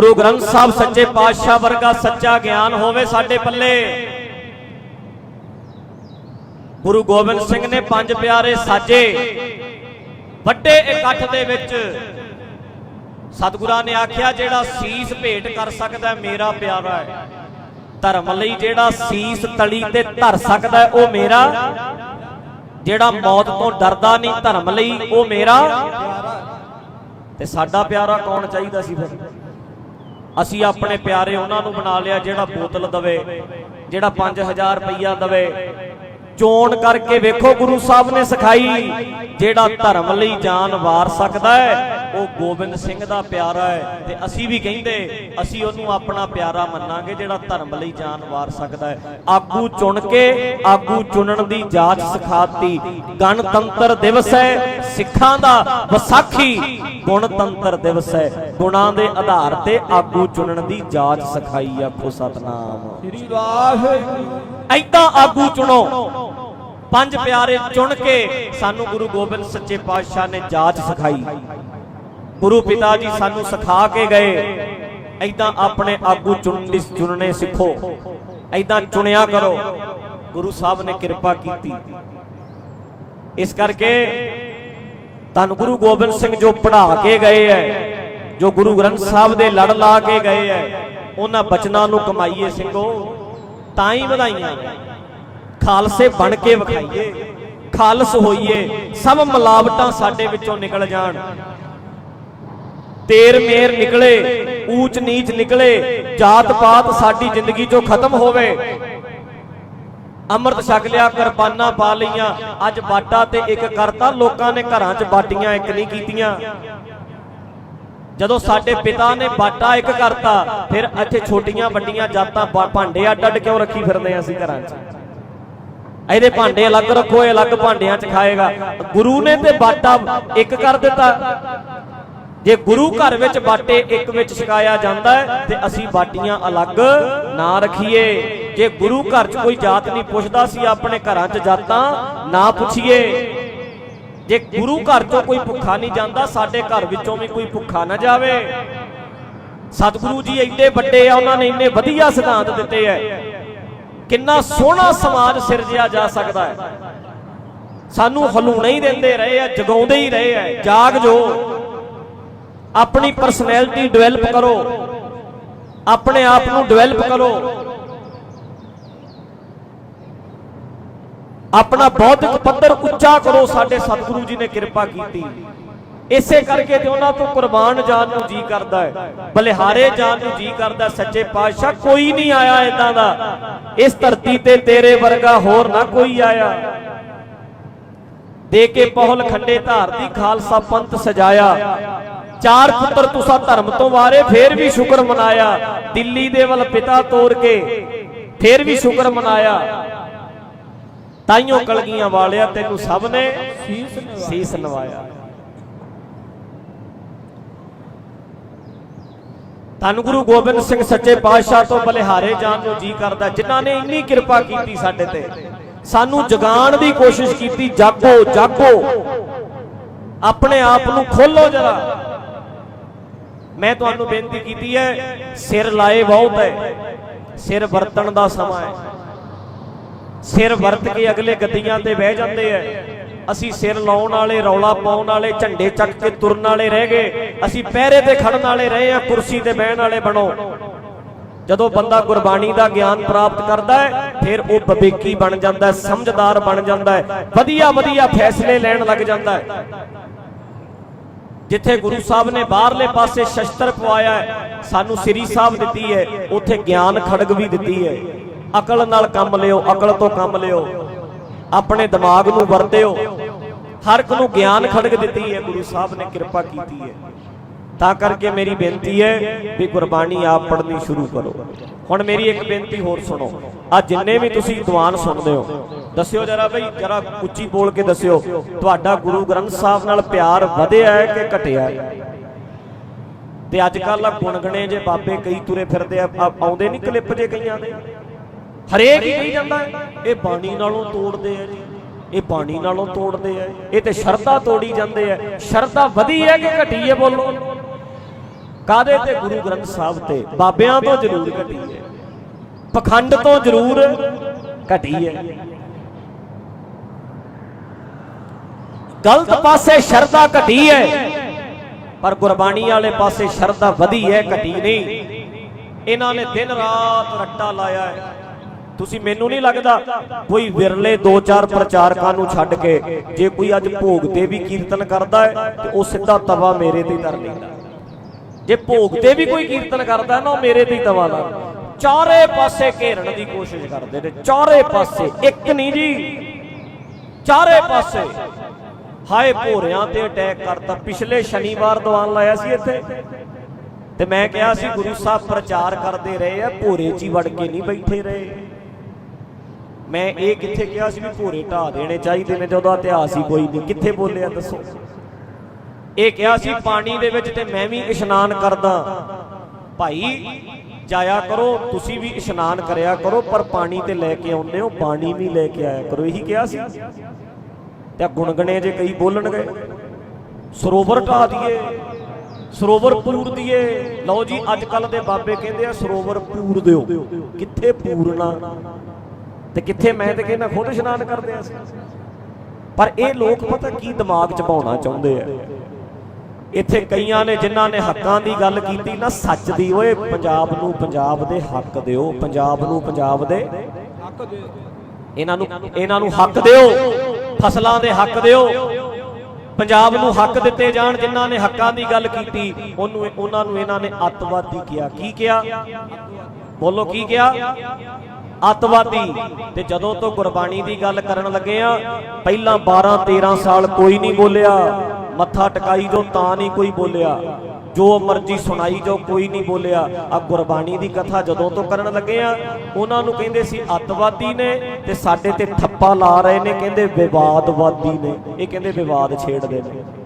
ਗੁਰੂ ਗ੍ਰੰਥ ਸਾਹਿਬ ਸੱਚੇ ਪਾਤਸ਼ਾਹ ਵਰਗਾ ਸੱਚਾ ਗਿਆਨ ਹੋਵੇ ਸਾਡੇ ਪੱਲੇ। ਗੁਰੂ ਗੋਬਿੰਦ ਸਿੰਘ ਨੇ ਪੰਜ ਪਿਆਰੇ ਸਾਜੇ, ਵੱਡੇ ਇਕੱਠ ਦੇ ਵਿੱਚ ਸਤਿਗੁਰਾਂ ਨੇ ਆਖਿਆ, ਜਿਹੜਾ ਸੀਸ ਭੇਟ ਕਰ ਸਕਦਾ ਮੇਰਾ ਪਿਆਰਾ ਹੈ। ਧਰਮ ਲਈ ਜਿਹੜਾ ਸੀਸ ਤਲੀ ਤੇ ਧਰ ਸਕਦਾ ਉਹ ਮੇਰਾ। ਜਿਹੜਾ ਮੌਤ ਤੋਂ ਡਰਦਾ ਨਹੀਂ, ਧਰਮ ਲਈ ਉਹ ਮੇਰਾ। ਤੇ ਸਾਡਾ ਪਿਆਰਾ ਕੌਣ ਚਾਹੀਦਾ ਸੀ ਫਿਰ? ਅਸੀਂ ਆਪਣੇ ਪਿਆਰੇ ਉਹਨਾਂ ਨੂੰ ਬਣਾ ਲਿਆ ਜਿਹੜਾ ਬੋਤਲ ਦਵੇ ਜਿਹੜਾ 5000 ਰੁਪਈਆ ਦਵੇ। ਚੋਣ ਕਰਕੇ ਵੇਖੋ ਗੁਰੂ ਸਾਹਿਬ ਨੇ ਸਿਖਾਈ ਜਿਹੜਾ ਧਰਮ ਲਈ ਜਾਨ ਵਾਰ ਸਕਦਾ ਹੈ ਉਹ ਗੋਬਿੰਦ ਸਿੰਘ ਦਾ ਪਿਆਰਾ ਹੈ ਤੇ ਅਸੀਂ ਵੀ ਕਹਿੰਦੇ ਅਸੀਂ ਉਹਨੂੰ ਆਪਣਾ ਪਿਆਰਾ ਮੰਨਾਂਗੇ ਜਿਹੜਾ ਧਰਮ ਲਈ ਜਾਨ ਵਾਰ ਸਕਦਾ ਹੈ। ਆਗੂ ਚੁਣ ਕੇ ਆਗੂ ਚੁਣਨ ਦੀ ਜਾਚ ਸਿਖਾਤੀ। ਗਣਤੰਤਰ ਦਿਵਸ ਹੈ ਸਿੱਖਾਂ ਦਾ ਵਿਸਾਖੀ ਗੁਣਤੰਤਰ ਦਿਵਸ ਹੈ। ਗੁਣਾਂ ਦੇ ਆਧਾਰ ਤੇ ਆਗੂ ਚੁਣਨ ਦੀ ਜਾਚ ਸਿਖਾਈ ਆਖੋ ਸਤਨਾਮ। ਸ੍ਰੀ ਵਾਹਿਗੁਰੂ ਐਦਾਂ ਆਗੂ ਚੁਣੋ। ਪੰਜ ਪਿਆਰੇ ਚੁਣ ਕੇ ਸਾਨੂੰ ਗੁਰੂ ਗੋਬਿੰਦ ਸੱਚੇ ਪਾਤਸ਼ਾਹ ਨੇ ਜਾਚ ਸਿਖਾਈ। ਗੁਰੂ ਪਿਤਾ ਜੀ ਸਾਨੂੰ ਸਿਖਾ ਕੇ ਗਏ ਐਦਾਂ ਆਪਣੇ ਆਗੂ ਚੁਣਨੀ, ਚੁਣਨੇ ਸਿੱਖੋ। ਐਦਾਂ ਚੁਣਿਆ ਕਰੋ। ਗੁਰੂ ਸਾਹਿਬ ਨੇ ਕਿਰਪਾ ਕੀਤੀ। ਇਸ ਕਰਕੇ ਧੰਨ ਗੁਰੂ ਗੋਬਿੰਦ ਸਿੰਘ ਜੋ ਪੜ੍ਹਾ ਕੇ ਗਏ ਐ, ਜੋ ਗੁਰੂ ਗ੍ਰੰਥ ਸਾਹਿਬ ਦੇ ਲੜ ਲਾ ਕੇ ਗਏ ਐ, ਉਹਨਾਂ ਬਚਨਾਂ ਨੂੰ ਕਮਾਈਏ ਸਿੰਘੋ, ਤਾਂ ਹੀ ਵਧਾਈਆਂ। ਖਾਲਸੇ ਬਣ ਕੇ ਵਿਖਾਈਏ, ਖਾਲਸ ਹੋਈਏ, ਸਭ ਮਿਲਾਵਟਾਂ ਸਾਡੇ ਵਿੱਚੋਂ ਨਿਕਲ ਜਾਣ। ਤੇਰ ਮੇਰ ਨਿਕਲੇ, ਊਚ ਨੀਚ ਨਿਕਲੇ ਜਾਤ ਪਾਤ ਸਾਡੀ ਜ਼ਿੰਦਗੀ ਚੋਂ ਖਤਮ ਹੋਵੇ। ਅੰਮ੍ਰਿਤ ਛਕ ਲਿਆ ਕਿਰਪਾਨਾਂ ਪਾ ਲਈਆਂ, ਅੱਜ ਬਾਟਾ ਤੇ ਇੱਕ ਕਰਤਾ, ਲੋਕਾਂ ਨੇ ਘਰਾਂ 'ਚ ਬਾਟੀਆਂ ਇੱਕ ਨਹੀਂ ਕੀਤੀਆਂ। ਜਦੋਂ ਸਾਡੇ ਪਿਤਾ ਨੇ ਬਾਟਾ ਇੱਕ ਕਰਤਾ, ਫਿਰ ਇੱਥੇ ਛੋਟੀਆਂ ਵੱਡੀਆਂ ਜਾਤਾਂ ਭਾਂਡੇ ਅੱਡ ਅੱਡ ਕਿਉਂ ਰੱਖੀ ਫਿਰਦੇ ਆਂ ਅਸੀਂ ਘਰਾਂ 'ਚ? ਇਹਦੇ ਭਾਂਡੇ ਅਲੱਗ ਰੱਖੋ, ਇਹ ਅਲੱਗ ਭਾਂਡਿਆਂ 'ਚ ਖਾਏਗਾ। ਗੁਰੂ ਨੇ ਤੇ ਬਾਟਾ ਇੱਕ ਕਰ ਦਿੱਤਾ। ਜੇ ਗੁਰੂ ਘਰ ਵਿੱਚ ਬਾਟੇ ਇੱਕ ਵਿੱਚ ਛਕਾਇਆ ਜਾਂਦਾ ਹੈ, ਤੇ ਅਸੀਂ ਬਾਟੀਆਂ ਅਲੱਗ ਨਾ ਰੱਖੀਏ। ਜੇ ਗੁਰੂ ਘਰ 'ਚ ਕੋਈ ਜਾਤ ਨਹੀਂ ਪੁੱਛਦਾ ਸੀ ਆਪਣੇ ਘਰਾਂ 'ਚ ਜਾਤਾਂ ਨਾ ਪੁੱਛੀਏ। ਜੇ ਗੁਰੂ ਘਰ 'ਚੋਂ ਕੋਈ ਭੁੱਖਾ ਨਹੀਂ ਜਾਂਦਾ, ਸਾਡੇ ਘਰ ਵਿੱਚੋਂ ਵੀ ਕੋਈ ਭੁੱਖਾ ਨਾ ਜਾਵੇ। ਸਤਿਗੁਰੂ ਜੀ ਇੰਨੇ ਵੱਡੇ ਆ, ਉਹਨਾਂ ਨੇ ਇੰਨੇ ਵਧੀਆ ਸਿਧਾਂਤ ਦਿੱਤੇ ਐ ਕਿੰਨਾ ਸੋਹਣਾ ਸਮਾਜ ਸਿਰਜਿਆ ਜਾ ਸਕਦਾ ਹੈ। ਸਾਨੂੰ ਹਲੂਣਾ ਹੀ ਦਿੰਦੇ ਰਹੇ ਆ, ਜਗਾਉਂਦੇ ਹੀ ਰਹੇ ਆ। ਜਾਗ ਜੋ ਆਪਣੀ ਪਰਸਨੈਲਿਟੀ ਡਿਵੈਲਪ ਕਰੋ। ਆਪਣੇ ਆਪ ਨੂੰ ਡਿਵੈਲਪ ਕਰੋ। ਆਪਣਾ ਬੌਧਿਕ ਪੱਧਰ ਉੱਚਾ ਕਰੋ। ਸਾਡੇ ਸਤਿਗੁਰੂ ਜੀ ਨੇ ਕਿਰਪਾ ਕੀਤੀ। ਇਸੇ ਕਰਕੇ ਤੇ ਉਹਨਾਂ ਤੋਂ ਕੁਰਬਾਨ ਜਾਣ ਨੂੰ ਜੀ ਕਰਦਾ ਹੈ। ਬਲਿਹਾਰੇ ਜਾਣ ਨੂੰ ਜੀ ਕਰਦਾ ਸੱਚੇ ਪਾਤਸ਼ਾਹ, ਕੋਈ ਨਹੀਂ ਆਇਆ ਇਦਾਂ ਦਾ। ਇਸ ਧਰਤੀ ਤੇ ਤੇਰੇ ਵਰਗਾ ਹੋਰ ਨਾ ਕੋਈ ਆਇਆ। ਦੇ ਕੇ ਪਹੁਲ ਖੰਡੇ ਧਾਰ ਦੀ ਖਾਲਸਾ ਪੰਥ ਸਜਾਇਆ। ਚਾਰ ਪੁੱਤਰ ਤੁਸਾਂ ਧਰਮ ਤੋਂ ਵਾਰੇ, ਫੇਰ ਵੀ ਸ਼ੁਕਰ ਮਨਾਇਆ। ਦਿੱਲੀ ਦੇ ਵੱਲ ਪਿਤਾ ਤੋਰ ਕੇ, ਫੇਰ ਵੀ ਸ਼ੁਕਰ ਮਨਾਇਆ। ਤਾਈਓ ਕਲਗੀਆਂ ਵਾਲਿਆ, ਤੈਨੂੰ ਸਭ ਨੇ ਸੀਸ ਸੀਸ ਨਵਾਇਆ। ਧੰਨ ਗੁਰੂ ਗੋਬਿੰਦ ਸਿੰਘ ਸੱਚੇ ਪਾਤਸ਼ਾਹ ਤੋਂ ਬਲਿਹਾਰੇ ਜਾਣ ਨੂੰ ਜੀ ਕਰਦਾ, ਜਿਨ੍ਹਾਂ ਨੇ ਇੰਨੀ ਕਿਰਪਾ ਕੀਤੀ ਸਾਡੇ ਤੇ। ਸਾਨੂੰ ਜਗਾਉਣ ਦੀ ਕੋਸ਼ਿਸ਼ ਕੀਤੀ, ਜਾਗੋ ਜਾਗੋ। ਆਪਣੇ ਆਪ ਨੂੰ ਖੋਲੋ ਜਰਾ। ਮੈਂ ਤੁਹਾਨੂੰ ਬੇਨਤੀ ਕੀਤੀ ਹੈ, ਸਿਰ ਲਾਏ ਬਹੁਤ ਹੈ। ਸਿਰ ਵਰਤਣ ਦਾ ਸਮਾਂ ਹੈ। ਸਿਰ ਵਰਤ ਕੇ ਅਗਲੇ ਗੱਦੀਆਂ ਤੇ ਬਹਿ ਜਾਂਦੇ ਐ ਅਸੀਂ ਸਿਰ ਲਾਉਣ ਵਾਲੇ, ਰੌਲਾ ਪਾਉਣ ਵਾਲੇ, ਝੰਡੇ ਚੱਕ ਕੇ ਤੁਰਨ ਵਾਲੇ ਰਹਿ ਗਏ। ਅਸੀਂ ਪਹਿਰੇ ਤੇ ਖੜਨ ਵਾਲੇ ਰਹੇ ਆ ਕੁਰਸੀ ਤੇ ਬਹਿਣ ਵਾਲੇ ਬਣੋ। ਜਦੋਂ ਬੰਦਾ ਗੁਰਬਾਣੀ ਦਾ ਗਿਆਨ ਪ੍ਰਾਪਤ ਕਰਦਾ ਹੈ, ਫਿਰ ਉਹ ਬਵੇਕੀ ਬਣ ਜਾਂਦਾ ਹੈ, ਸਮਝਦਾਰ ਬਣ ਜਾਂਦਾ ਹੈ, ਵਧੀਆ ਵਧੀਆ ਫੈਸਲੇ ਲੈਣ ਲੱਗ ਜਾਂਦਾ ਹੈ। ਜਿੱਥੇ ਗੁਰੂ ਸਾਹਿਬ ਨੇ ਬਾਹਰਲੇ ਪਾਸੇ ਸ਼ਸਤਰ ਪਵਾਇਆ ਹੈ, ਸਾਨੂੰ ਸ੍ਰੀ ਸਾਹਿਬ ਦਿੱਤੀ ਹੈ, ਉੱਥੇ ਗਿਆਨ ਖੜਗ ਵੀ ਦਿੱਤੀ ਹੈ। ਅਕਲ ਨਾਲ ਕੰਮ ਲਿਓ, ਅਕਲ ਤੋਂ ਕੰਮ ਲਿਓ। ਆਪਣੇ ਦਿਮਾਗ ਨੂੰ ਵਰਤਿਓ। ਹਰ ਇੱਕ ਨੂੰ ਗਿਆਨ ਖੜਕ ਦਿੱਤੀ ਹੈ, ਗੁਰੂ ਸਾਹਿਬ ਨੇ ਕਿਰਪਾ ਕੀਤੀ ਹੈ। ਤਾਂ ਕਰਕੇ ਮੇਰੀ ਬੇਨਤੀ ਹੈ ਵੀ ਗੁਰਬਾਣੀ ਆਪ ਪੜ੍ਹਨੀ ਸ਼ੁਰੂ ਕਰੋ। ਹੁਣ ਮੇਰੀ ਇੱਕ ਬੇਨਤੀ ਹੋਰ ਸੁਣੋ। ਆ ਜਿੰਨੇ ਵੀ ਤੁਸੀਂ ਦੀਵਾਨ ਸੁਣਦੇ ਹੋ, ਦੱਸਿਓ ਜਰਾ ਬਈ, ਜਰਾ ਉੱਚੀ ਬੋਲ ਕੇ ਦੱਸਿਓ, ਤੁਹਾਡਾ ਗੁਰੂ ਗ੍ਰੰਥ ਸਾਹਿਬ ਨਾਲ ਪਿਆਰ ਵਧਿਆ ਹੈ ਕਿ ਘਟਿਆ ਹੈ? ਤੇ ਅੱਜ ਕੱਲ ਆ ਗੁਣਗਣੇ ਜੇ ਬਾਬੇ ਕਈ ਤੁਰੇ ਫਿਰਦੇ ਆ- ਆਉਂਦੇ ਨਹੀਂ ਕਲਿੱਪ ਜੇ ਕਈਆਂ ਦੇ? ਹਰੇਕ ਹੀ ਕਹੀ ਜਾਂਦਾ ਇਹ ਬਾਣੀ ਨਾਲੋਂ ਤੋੜਦੇ ਆ ਜੀ, ਇਹ ਬਾਣੀ ਨਾਲੋਂ ਤੋੜਦੇ ਆ, ਇਹ ਤੇ ਸ਼ਰਧਾ ਤੋੜੀ ਜਾਂਦੇ ਆ, ਸ਼ਰਧਾ ਵਧੀ ਹੈ ਕਿ ਘਟੀ ਹੈ ਬੋਲੋ? ਕਾਦੇ ਤੇ? ਗੁਰੂ ਗ੍ਰੰਥ ਸਾਹਿਬ ਤੇ, ਬਾਬਿਆਂ ਤੋਂ ਜ਼ਰੂਰ ਘਟੀ ਹੈ, ਪਖੰਡ ਤੋਂ ਜ਼ਰੂਰ ਘਟੀ ਹੈ। ਗਲਤ ਪਾਸੇ ਸ਼ਰਧਾ ਘਟੀ ਹੈ, ਪਰ ਗੁਰਬਾਣੀ ਵਾਲੇ ਪਾਸੇ ਸ਼ਰਧਾ ਵਧੀ ਹੈ, ਘਟੀ ਨਹੀਂ। ਇਹਨਾਂ ਨੇ ਦਿਨ ਰਾਤ ਰੱਟਾ ਲਾਇਆ ਹੈ। ਤੁਸੀਂ ਮੈਨੂੰ ਨਹੀਂ ਲੱਗਦਾ ਕੋਈ ਵਿਰਲੇ ਦੋ ਚਾਰ ਪ੍ਰਚਾਰਕਾਂ ਨੂੰ ਛੱਡ ਕੇ ਜੇ ਕੋਈ ਅੱਜ ਭੋਗ ਤੇ ਵੀ ਕੀਰਤਨ ਕਰਦਾ ਹੈ, ਤੇ ਉਹ ਸਿੱਧਾ ਤਵਾ ਮੇਰੇ ਤੇ ਹੀ ਧਰ ਲੈਂਦਾ ਜੇ ਭੋਗ ਤੇ ਵੀ ਕੋਈ ਕੀਰਤਨ ਕਰਦਾ ਨਾ, ਉਹ ਮੇਰੇ ਤੇ ਹੀ ਤਵਾ ਲਾ ਚਾਰੇ ਪਾਸੇ ਘੇਰਨ ਦੀ ਕੋਸ਼ਿਸ਼ ਕਰਦੇ ਨੇ, ਚਾਰੇ ਪਾਸੇ, ਇੱਕ ਨਹੀਂ ਜੀ। ਚਾਰੇ ਪਾਸੇ। ਹਾਏ, ਭੋਰਿਆਂ ਤੇ ਅਟੈਕ ਕਰਤਾ। ਪਿਛਲੇ ਸ਼ਨੀਵਾਰ ਦੀਵਾਨ ਲਾਇਆ ਸੀ ਇੱਥੇ। ਤੇ ਮੈਂ ਕਿਹਾ ਸੀ, ਗੁਰੂ ਸਾਹਿਬ ਪ੍ਰਚਾਰ ਕਰਦੇ ਰਹੇ ਆ, ਭੋਰੇ 'ਚ ਹੀ ਵੜ ਕੇ ਨਹੀਂ ਬੈਠੇ ਰਹੇ। ਮੈਂ ਇਹ ਕਿੱਥੇ ਕਿਹਾ ਸੀ ਵੀ ਭੋਰੇ ਢਾ ਦੇਣੇ ਚਾਹੀਦੇ ਨੇ, ਜਦੋਂ ਇਤਿਹਾਸ ਹੀ ਕੋਈ ਨਹੀਂ। ਕਿੱਥੇ ਬੋਲਿਆ ਦੱਸੋ? ਇਹ ਕਿਹਾ ਸੀ ਪਾਣੀ ਦੇ ਵਿੱਚ ਤੇ ਮੈਂ ਵੀ ਇਸ਼ਨਾਨ ਕਰਦਾ। ਭਾਈ, ਜਾਇਆ ਕਰੋ, ਤੁਸੀਂ ਵੀ ਇਸ਼ਨਾਨ ਕਰਿਆ ਕਰੋ, ਪਰ ਪਾਣੀ ਤੇ ਲੈ ਕੇ ਆਉਂਦੇ ਹੋ, ਪਾਣੀ ਵੀ ਲੈ ਕੇ ਆਇਆ ਕਰੋ। ਇਹੀ ਕਿਹਾ ਸੀ। ਤੇ ਆਹ ਗੁਣਗਣੇ ਜੇ ਕਈ ਬੋਲਣਗੇ, ਸਰੋਵਰ ਢਾ ਦਈਏ ਸਰੋਵਰ ਪੂਰ ਦਈਏ ਲਓ ਜੀ, ਅੱਜ ਕੱਲ ਦੇ ਬਾਬੇ ਕਹਿੰਦੇ ਆ, ਸਰੋਵਰ ਪੂਰ ਦਿਓ। ਕਿੱਥੇ ਪੂਰਨਾ? ਤੇ ਕਿੱਥੇ ਮੈਂ ਤੇ ਕਹਿੰਦਾ ਖੁਦ ਇਸ਼ਨਾਨ ਕਰਦੇ ਆ ਪਰ ਇਹ ਲੋਕ ਪਤਾ ਕੀ ਦਿਮਾਗ ਚ ਪਾਉਣਾ ਚਾਹੁੰਦੇ ਆ। ਇੱਥੇ ਕਈਆਂ ਨੇ ਜਿਨ੍ਹਾਂ ਨੇ ਹੱਕਾਂ ਦੀ ਗੱਲ ਕੀਤੀ, ਨਾ ਸੱਚ ਦੀ, ਓਏ ਪੰਜਾਬ ਨੂੰ ਪੰਜਾਬ ਦੇ ਹੱਕ ਦਿਓ, ਪੰਜਾਬ ਨੂੰ ਪੰਜਾਬ ਦੇ ਹੱਕ ਦੇ ਇਹਨਾਂ ਨੂੰ ਇਹਨਾਂ ਨੂੰ ਹੱਕ ਦਿਓ, ਫਸਲਾਂ ਦੇ ਹੱਕ ਦਿਓ। ਪੰਜਾਬ ਨੂੰ ਹੱਕ ਦਿੱਤੇ ਜਾਣ ਜਿਨ੍ਹਾਂ ਨੇ ਹੱਕਾਂ ਦੀ ਗੱਲ ਕੀਤੀ, ਉਹਨੂੰ, ਉਹਨਾਂ ਨੂੰ ਇਹਨਾਂ ਨੇ ਅੱਤਵਾਦੀ ਕਿਹਾ। ਕੀ ਕਿਹਾ? ਬੋਲੋ, ਕੀ ਕਿਹਾ? ਅੱਤਵਾਦੀ ਤੇ ਜਦੋਂ ਤੋਂ ਗੁਰਬਾਣੀ ਦੀ ਗੱਲ ਕਰਨ ਲੱਗੇ ਆ, ਪਹਿਲਾਂ 12 13 ਸਾਲ ਕੋਈ ਨਹੀਂ ਬੋਲਿਆ। ਮੱਥਾ ਟਿਕਾਈ ਜੋ ਤਾਂ ਨਹੀਂ ਕੋਈ ਬੋਲਿਆ। ਜੋ ਮਰਜ਼ੀ ਸੁਣਾਈ ਜੋ ਕੋਈ ਨਹੀਂ ਬੋਲਿਆ। ਆ ਗੁਰਬਾਣੀ ਦੀ ਕਥਾ ਜਦੋਂ ਤੋਂ ਕਰਨ ਲੱਗੇ ਆ, ਉਹਨਾਂ ਨੂੰ ਕਹਿੰਦੇ ਸੀ ਅੱਤਵਾਦੀ ਨੇ ਤੇ ਸਾਡੇ ਤੇ ਥੱਪਾ ਲਾ ਰਹੇ ਨੇ, ਕਹਿੰਦੇ ਵਿਵਾਦਵਾਦੀ ਨੇ। ਇਹ ਕਹਿੰਦੇ ਵਿਵਾਦ ਛੇੜਦੇ ਨੇ।